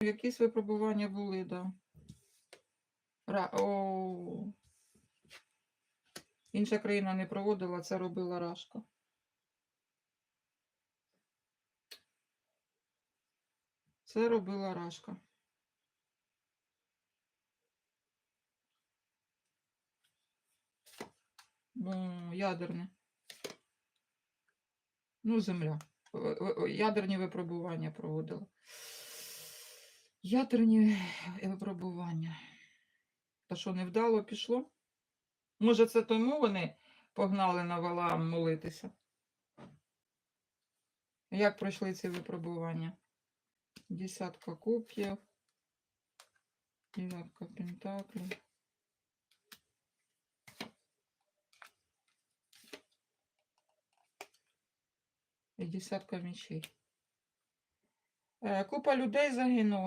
якісь випробування були, да. Ра... О... Інша країна не проводила, це робила Рашка. Це робила Рашка. Ядерне. Ну, земля. Ядерні випробування проводила. Ядерні е, випробування. Та що, невдало пішло? Може, це тому вони погнали на Валаам молитися? Як пройшли ці випробування? Десятка кубків. Дев'ятка пентаклів. І десятка мечей. Е, Купа людей загинула.